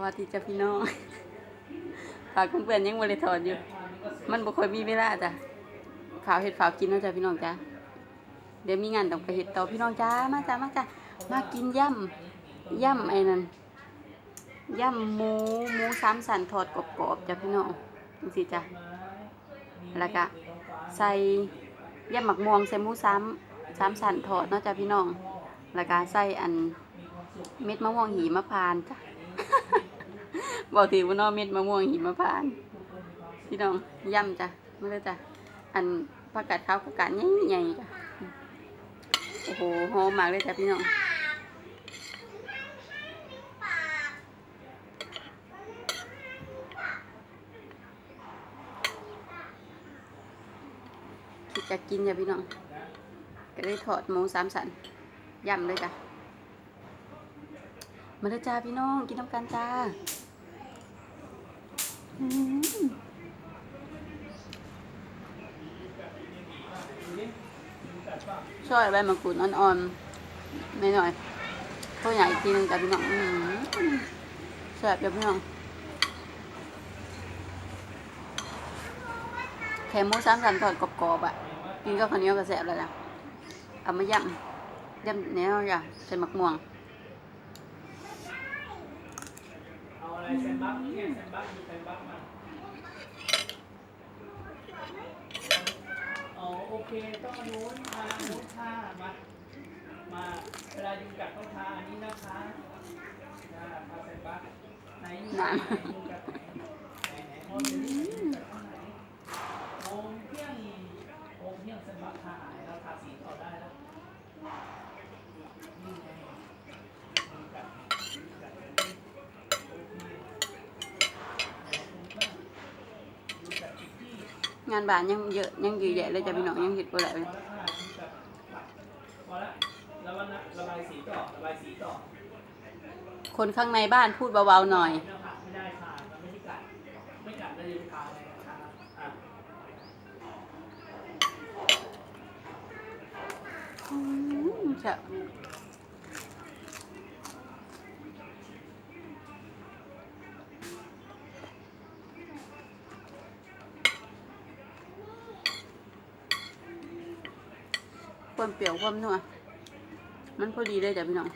วัสดีจ้ะพี่น้องฝากเพื่อนยังบริถอดอยู่ มันบ่ค่อยมีเวลาจ้ะฝากเห็ดฝากกินนาะจ้ะพี่น้องจ้ะเดี๋ยวมีงานต้องไปเห็ดต่อพี่น้องจ้ามาจ้ามาจ้ามากินย่ำย่ำไอ้นั่นย่ำหมูหมูสามสันทอดกรอบๆจ้ะพี่น้องดูสิจ้ะแล้วก็ใส่ย่ำหมักม่วงใส่หมูสามสามสันทอดเนาะจ้ะพี่น้องแล้วก็ใส่อันเม็ดมะม่วงหิมะพานจ้ะ บอกถือว่านอเม็ดมะม่วงหิมพานต์พี่น้องย่ำจ้ะไม่เลยจ้ะอันผักกาดขาวผักกาดใหญ่ๆจ้ะโอ้โหหอมมากเลยจ้ะพี่น้องคิดจะกินจ้ะพี่น้อง ก็เลยถอดหมูสามสันย่ำเลยจ้ะมาเลยจ้าพี่น้อง กินน้ำกันจ้า ช่วยใบมะกรูดอ่อนๆหน่อยๆข้าวใหญ่อีกทีหนึงจ้ะพี่น้องอืมแซ่บเดี๋ยวพี่น้องแค่หมูสามสันทอดกรอบๆอะ กินกับข้าวเหนียวก็แซ่บแล้วจ้ะเอามาย่ำย่ำเนี้ยจ้ะใส่หมักม่วง เอะไรแซนบัคเนี่ยแซนบัคมีแซนบัคมาอ๋อโอเคต้องมาโน้นทานู้นท่ามา มาเวลายุงกัดต้องทาอันนี้นะคะนะทาแซนบัคไหนยุงกัดไหนยุงกัดไหนไหนไหนโอ้ยยุงกัดตรงไหนโอมเพียงโอมเพียงแซนบัคทาหายแล้วทาสีต่อได้แล้วนี่ไงยุงกัดยุงกัดโอเค งานบ้านยังเยอะยังเยอะแยะเลยจ้ะพี่น้องยังเห็ดบ่ได้เลยพอละระบายระบายสีต่อระบายสีต่อคนข้างในบ้านพูดเบาๆหน่อยไม่ต้องผักไม่ได้ทานมันไม่ได้กัดไม่กัดแล้วจะไปทานอะไรกันทานอะ อืมใช่ ความเปรี้ยวความนัวมันพอดีเลยจ้ะพี่น้อง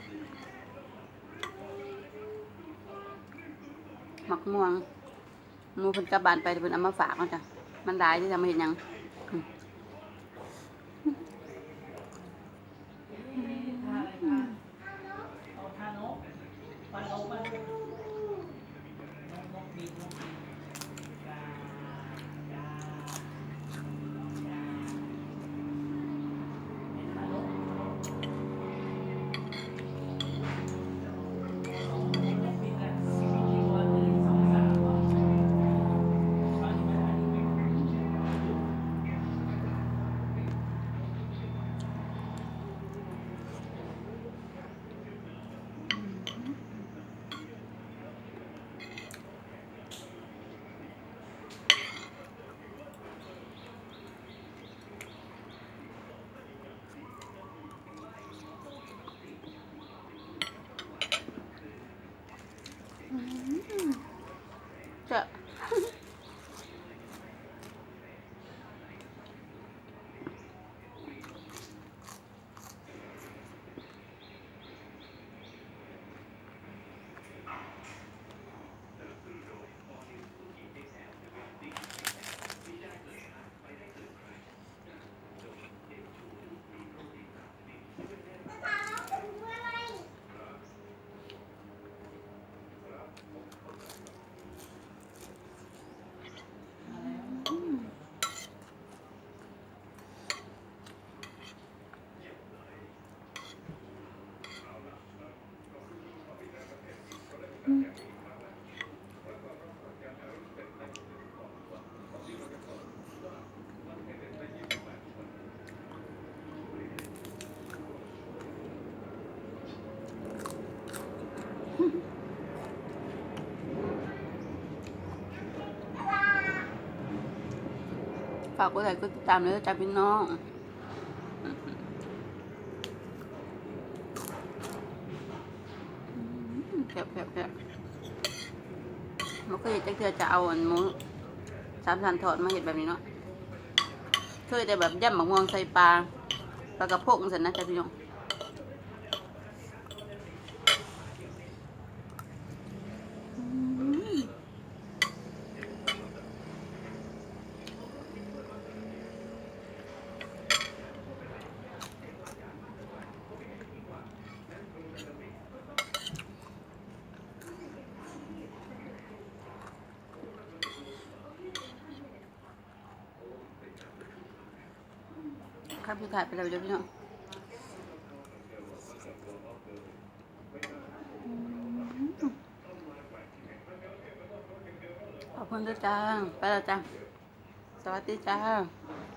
หมักม่วงมูเพิ่นกลับบ้านไปเพิ่นเอามาฝากเนาะจ้ะมันได้ที่ทำให้เห็นยัง ฝากกดไลค์กดติดตามเลยจ้าพี่น้องแคบแคบแคบมันก็เห็ดจักเทือจะเอาอันหมูสามสันทอดมาเห็ดแบบนี้เนาะเคยแต่แบบย่ำหมักม่วงใส่ปลาปลากระพงสันนะจ้าพี่น้อง ครับพี่ถ่ายไปเลยเดี๋ยวพี่น้องขอบคุณด้วยจ้าไปแล้วจ้าสวัสดีจ้า